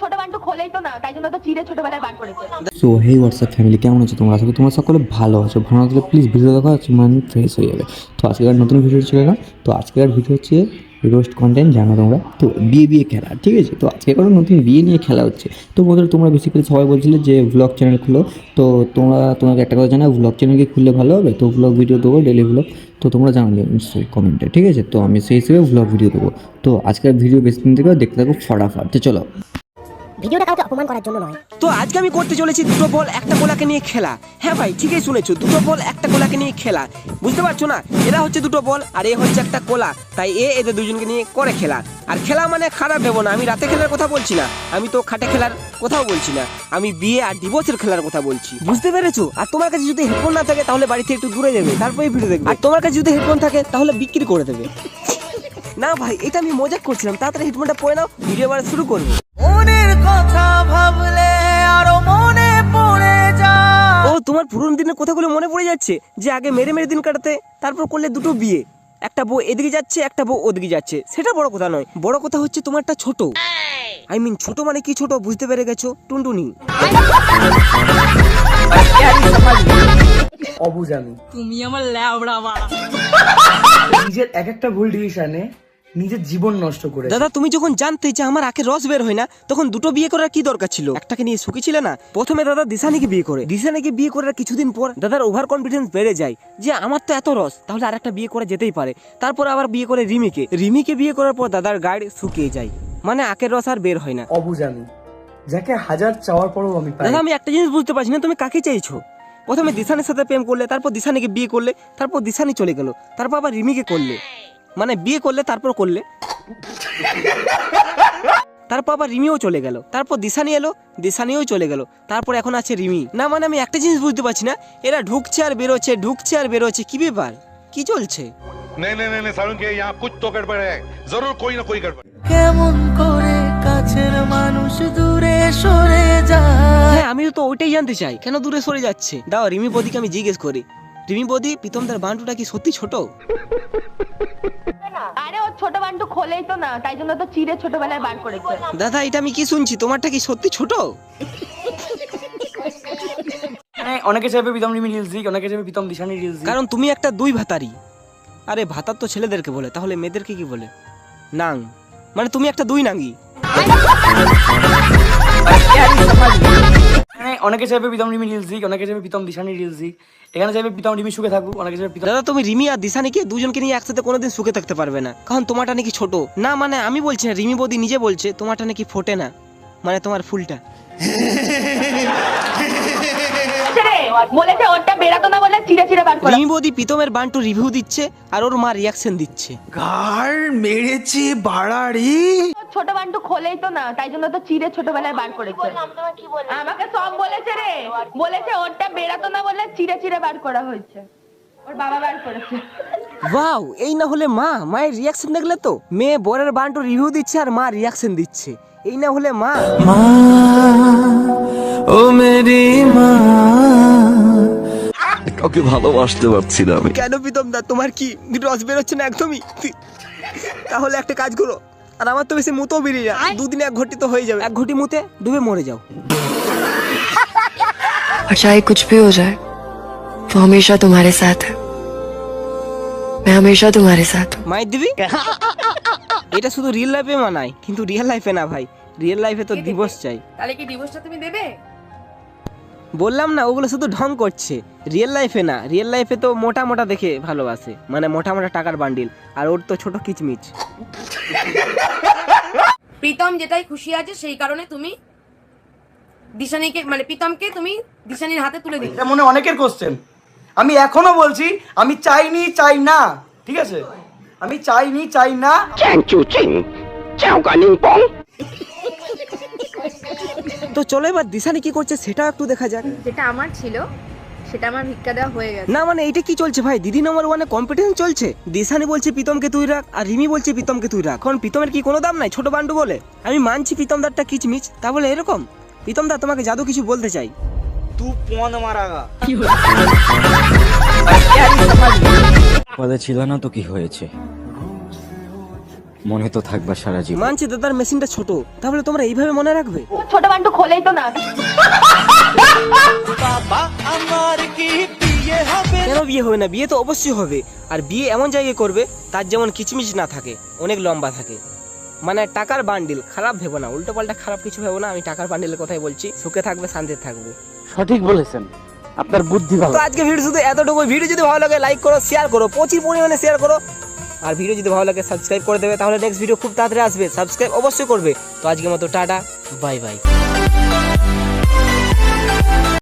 ছোট না WhatsApp family আছো তোমরা? সকলে ভালো আছো। ভালো থাকলে প্লিজ ভিডিও দেখা ফ্রেশ হয়ে যাবে। তো নতুন ভিডিও চলে এলাম তো আজকের ভিডিও হচ্ছে রোস্ট কন্টেন্ট জানো তোমরা? তো বিয়ে বিয়ে খেলা, ঠিক আছে? তো নতুন বিয়ে নিয়ে খেলা হচ্ছে। তো বন্ধুরা, তোমরা বেসিক্যালি সবাই বলছিলে যে ব্লগ চ্যানেল খুলো। তো তোমরা তোমাকে একটা কথা জানা ব্লগ চ্যানেল কি খুললে ভালো হবে? তো ব্লগ ভিডিও দেবো ডেলি ব্লগ তো তোমরা জানালে নিশ্চয়ই কমেন্টে ঠিক আছে? তো আমি সেই হিসেবে ব্লগ ভিডিও দেবো। তো আজকের ভিডিও বেশি দিন থেকে দেখতে থাকো ফটাফট। তো চলো। ভিডিওটা কাউকে অপমান করার জন্য নয়। তো আজকে আমি করতে চলেছি দুটো বল, একটা গোলাকে নিয়ে খেলা। হ্যাঁ ভাই, ঠিকই শুনেছো, দুটো বল, একটা গোলাকে নিয়ে খেলা। বুঝতে পারছ না? এরা হচ্ছে দুটো বল, আর এ হচ্ছে একটা কোলা। তাই এ এদের দুজনকে নিয়ে করে খেলা। আর খেলা মানে খারাপ ভেবো না, আমি রাতে খেলার কথা বলছি না। আমি তো খাটে খেলার কথাও বলছি না। আমি বিয়ে আর ডিভোর্সের খেলার কথা বলছি। বুঝতে পেরেছ? আর তোমার কাছে যদি হেডফোন না থাকে, তাহলে বাড়ি থেকে একটু দূরে যাবে তারপরে ভিডিও দেখবে। আর তোমার কাছে যদি হেডফোন থাকে, তাহলে বিক্রি করে দেবে। না ভাই, এটা আমি মজা করছিলাম। তাড়াতাড়ি হেডফোনটা পরে নাও, ভিডিও এবার শুরু করব। কথা ভাবলে আরও মনে পড়ে যায়। ও তোমার পুরনো দিনের কথাগুলো মনে পড়ে যাচ্ছে? যে আগে মেরে মেরে দিন কাটাতে তারপর করলে দুটো বিয়ে। একটা বউ এদিকে যাচ্ছে একটা বউ ওদিকে যাচ্ছে। সেটা বড় কথা নয়। বড় কথা হচ্ছে তোমারটা ছোট। আই মিন ছোট মানে কি ছোট বুঝতে পেরে গেছো? টুনটুনি। আমি তুমি আমার ল্যাবড়া নিজের এক একটা ভুল ডিসিশনে নিজের জীবন নষ্ট করে দাদা তুমি যখন জানতে যে আমার আখের রস বের হয় না তখন দুটো বিয়ে করার কি দরকার ছিল? একটাকে নিয়ে সুখী ছিল না? প্রথমে দাদা দিশানিকে বিয়ে করে। দিশানিকে বিয়ে করার কিছুদিন পর দাদার ওভার কনফিডেন্স বেড়ে যায় যে আমার তো এত রস তাহলে আরেকটা বিয়ে করে যেতেই পারে। তারপর আবার বিয়ে করে রিমিকে। রিমিকে বিয়ে করার পর দাদার গাড়ি শুকিয়ে যায়। মানে আখের রস আর বের হয় না। অবুজ আমি যাকে হাজার চাওয়ার পরও আমি দাদা আমি একটা জিনিস বুঝতে পারছি না তুমি কাকে চাইছো? প্রথমে দিশানের সাথে প্রেম করলে তারপর দিশানিকে বিয়ে করলে তারপর দিশানি চলে গেল তারপর আবার রিমিকে করলে। মানে বিয়ে করলে তারপর করলে তারপর আবার রিমিও চলে গেল তারপর দিশানি এলো দিশানিও চলে গেল তারপর এখন আছে রিমি না মানে আমি একটা জিনিস বুঝতে পারছি না এরা ঢুকছে আর বেরোচ্ছে ঢুকছে আর বেরোচ্ছে কি ব্যাপার কি চলছে नहीं नहीं नहीं नहीं सारुण के यहाँ कुछ तो गड़बड़ है जरूर कोई ना कोई गड़बड़ কেমন করে কাছের মানুষ দূরে সরে যায় হ্যাঁ আমি তো ওইটাই জানতে চাই কেন দূরে সরে যাচ্ছে দাও রিমি বদিকে আমি জিজ্ঞেস করি রিমি বদি প্রীতমদার বান্টুটা কি সত্যি ছোট আরে ও ছোট বান্টু খোলেই তো না তাই জন্য তো চিড়ে ছোটবেলায় বার করেছে দাদা এটা আমি কি শুনছি তোমারটা কি সত্যি ছোট মানে অনেকে চাইবে প্রীতম রিমি রিলস দিক অনেকে চাইবে প্রীতম দিশানি রিলস কারণ তুমি একটা দুই ভাতারি আরে ভাতার তো ছেলেদেরকে বলে তাহলে মেয়েদেরকে কি বলে নাং মানে তুমি একটা দুই নাঙ্গি মানে অনেকে চাইবে প্রীতম রিমি রিলস দিক অনেকে চাইবে প্রীতম দিশানি রিলস দিক। এখানে চাইবে প্রীতম রিমি সুখে থাকুক অনেকে চাইবে প্রীতম দাদা তুমি রিমি আর দিশানিকে দুজনকে নিয়ে একসাথে কোনোদিন সুখে থাকতে পারবে না? কারণ তোমারটা নাকি ছোট। না মানে আমি বলছি না রিমি বৌদি নিজে বলছে তোমারটা নাকি ফোটে না। মানে তোমার ফুলটা। রে, বলেছে ওরটা বেরাতো না বলে চিড়ে চিড়ে বার করে। রিমি বৌদি প্রীতমের বান্টু রিভিউ দিচ্ছে আর ওর মা রিয়াকশন দিচ্ছে। গাড় মেরেছি বাড়াড়ি। ছোট বান্টু খোলেই তো না তাই জন্য তো চিড়ে ছোটবেলায় বার করেছে। আমাকে সব বলেছে রে। বলেছে। ওরটা বেরাতো না বলে চিড়ে চিড়ে বার করা হয়েছে। ওর বাবা বার করেছে। ওয়াও এই না হলে মা মায়ের রিয়াকশন দেখলে তো? মেয়ে বরের বান্টু রিভিউ দিচ্ছে আর মা রিয়াকশন দিচ্ছে। এই না হলে মা। মা ও মেরি মা। কাউকে ভালোবাসতে পারছি না আমি। কেন প্রীতম দা তোমার কি রস বেরোচ্ছে না একদমই? তাহলে একটা কাজ করো। আর আমার তো বেশি মুতেও বেরিয়ে যায় দুদিনে এক ঘটি তো হয়ে যাবে এক ঘটি মুতে ডুবে মরে যাও और चाहे कुछ भी हो जाए वो हमेशा तुम्हारे साथ है मैं हमेशा तुम्हारे साथ हूँ মায়ের দিবি এটা শুধু রিয়েল লাইফে মানায় কিন্তু রিয়েল লাইফে না ভাই রিয়েল লাইফে তো দিবস চাই তাহলে কি ডিভোর্সটা তুমি দেবে বললাম না ওগুলো শুধু ঢং করছে রিয়েল লাইফে না রিয়েল লাইফে তো মোটা মোটা দেখে ভালোবাসে মানে মোটা মোটা টাকার বান্ডিল আর ওর তো ছোট কিচমিচ প্রীতম যেটাই খুশি আছে সেই কারণে তুমি দিশানিকে মানে প্রীতমকে তুমি দিশানির হাতে তুলে এটা মনে অনেকের কোশ্চেন আমি এখনও বলছি আমি চাইনি চাই না। ঠিক আছে? আমি চাইনি চাই না। তো চলো এবার দিশানি কি করছে সেটা একটু দেখা যাক। যেটা আমার ছিল সেটা আমার ভিক্ষা দেওয়া হয়ে গেছে। না মানে এটা কি চলছে ভাই? দিদি নম্বর ওয়ানে কম্পিটিশন চলছে। দিশানি বলছে প্রীতমকে তুই রাখ। আর রিমি বলছে প্রীতমকে তুই রাখ। এখন প্রীতমের কি কোনো দাম নাই? ছোট বান্ডু বলে। আমি মানছি প্রীতমদারটা কিচমিচ তা বলে এরকম। প্রীতমদা তোমাকে জাদু কিছু বলতে চাই। পদে ছিল না তো কি হয়েছে? মনে তো থাকবা সারা জীবন। মানছি দাদার মেশিনটা ছোট। তাহলে তোমরা এইভাবে মনে রাখবে? ছোট বান্টু খোলেই তো না। বিয়ে হবে না বিয়ে তো অবশ্যই হবে। আর বিয়ে এমন জায়গায় করবে তার যেমন কিচমিচ না থাকে অনেক লম্বা থাকে। মানে টাকার বান্ডিল খারাপ ভেবো না উল্টো পাল্টা খারাপ কিছু ভেবো না আমি টাকার বান্ডিলের কথাই বলছি সুখে থাকবে শান্তিতে থাকবে। সঠিক বলেছেন আপনার বুদ্ধি ভালো। তো আজকে ভিডিও শুধু এতটুকু ভিডিও যদি ভালো লাগে লাইক করো শেয়ার করো প্রচুর পরিমাণে শেয়ার করো। আর ভিডিও যদি ভালো লাগে সাবস্ক্রাইব করে দেবে তাহলে নেক্সট ভিডিও খুব তাড়াতাড়ি আসবে সাবস্ক্রাইব অবশ্যই করবে। তো আজকের মতো টাটা বাই বাই